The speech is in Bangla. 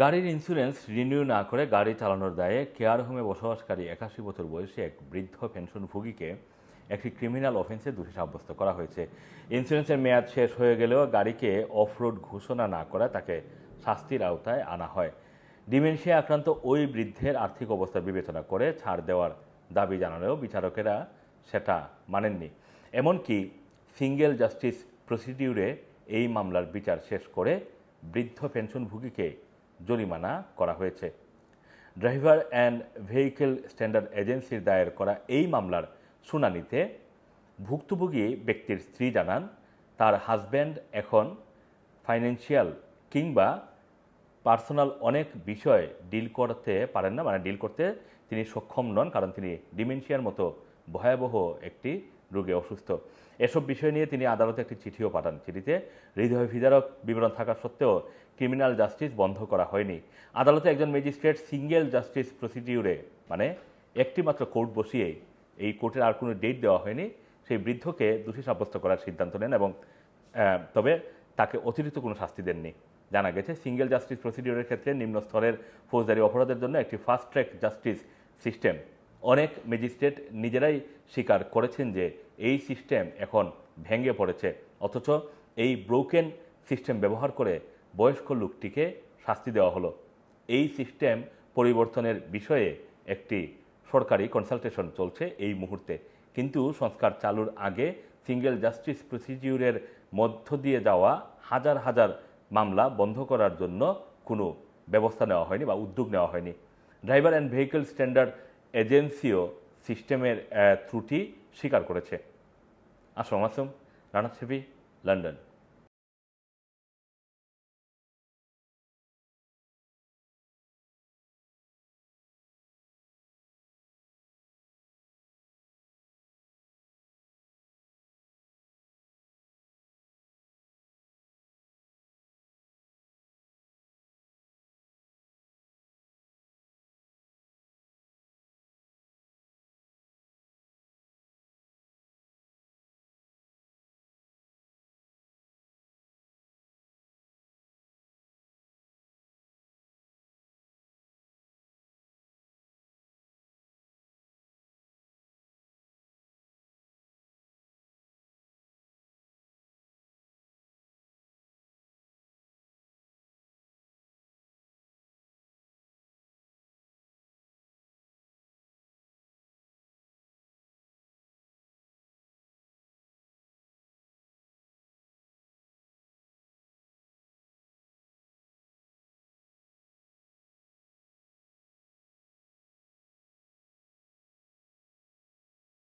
গাড়ির ইন্স্যুরেন্স রিনিউ না করে গাড়ি চালানোর দায়ে কেয়ার হোমে বসবাসকারী একাশি বছর বয়সী এক বৃদ্ধ পেনশন পেনশনভোগীকে একটি ক্রিমিনাল অফেন্সে দোষী সাব্যস্ত করা হয়েছে। ইন্স্যুরেন্সের মেয়াদ শেষ হয়ে গেলেও গাড়িকে অফরোড ঘোষণা না করে তাকে শাস্তির আওতায় আনা হয়। ডিমেনশিয়া আক্রান্ত ওই বৃদ্ধের আর্থিক অবস্থা বিবেচনা করে ছাড় দেওয়ার দাবি জানালেও বিচারকেরা সেটা মানেননি। এমনকি সিঙ্গেল জাস্টিস প্রসিডিউরে এই মামলার বিচার শেষ করে বৃদ্ধ পেনশনভোগীকে জরিমানা করা হয়েছে। ড্রাইভার অ্যান্ড ভেহিকেল স্ট্যান্ডার্ড এজেন্সির দায়ের করা এই মামলার শুনানিতে ভুক্তভোগী ব্যক্তির স্ত্রী জানান, তার হাজব্যান্ড এখন ফাইন্যান্সিয়াল কিংবা পার্সোনাল অনেক বিষয় ডিল করতে পারেন না মানে ডিল করতে তিনি সক্ষম নন, কারণ তিনি ডিমেনশিয়ার মতো ভয়াবহ একটি রোগে অসুস্থ। এসব বিষয় নিয়ে তিনি আদালতে একটি চিঠিও পাঠান। চিঠিতে হৃদয় বিদারক বিবরণ থাকা সত্ত্বেও ক্রিমিনাল জাস্টিস বন্ধ করা হয়নি। আদালতে একজন ম্যাজিস্ট্রেট সিঙ্গেল জাস্টিস প্রসিডিউরে মানে একটি মাত্র কোর্ট বসিয়ে এই কোর্টের আর কোনো ডেট দেওয়া হয়নি। সেই বৃদ্ধকে দোষী সাব্যস্ত করার সিদ্ধান্ত নেন এবং তবে তাকে অতিরিক্ত কোনো শাস্তি দেননি। জানা গেছে, সিঙ্গেল জাস্টিস প্রসিডিউরের ক্ষেত্রে নিম্ন স্তরের ফৌজদারি অপরাধের জন্য একটি ফাস্ট ট্র্যাক জাস্টিস সিস্টেম অনেক ম্যাজিস্ট্রেট নিজেরাই স্বীকার করেছেন যে এই সিস্টেম এখন ভেঙে পড়েছে। অথচ এই ব্রোকেন সিস্টেম ব্যবহার করে বয়স্ক লোকটিকে শাস্তি দেওয়া হলো। এই সিস্টেম পরিবর্তনের বিষয়ে একটি সরকারি কনসালটেশন চলছে এই মুহূর্তে। কিন্তু সংস্কার চালুর আগে সিঙ্গেল জাস্টিস প্রসিডিউরের মধ্য দিয়ে যাওয়া হাজার হাজার মামলা বন্ধ করার জন্য কোনো ব্যবস্থা নেওয়া হয়নি বা উদ্যোগ নেওয়া হয়নি। ড্রাইভার অ্যান্ড ভেহিকেল স্ট্যান্ডার্ড এজেন্সিও সিস্টেমের ত্রুটি স্বীকার করেছে। আসম আসম রানা লন্ডন।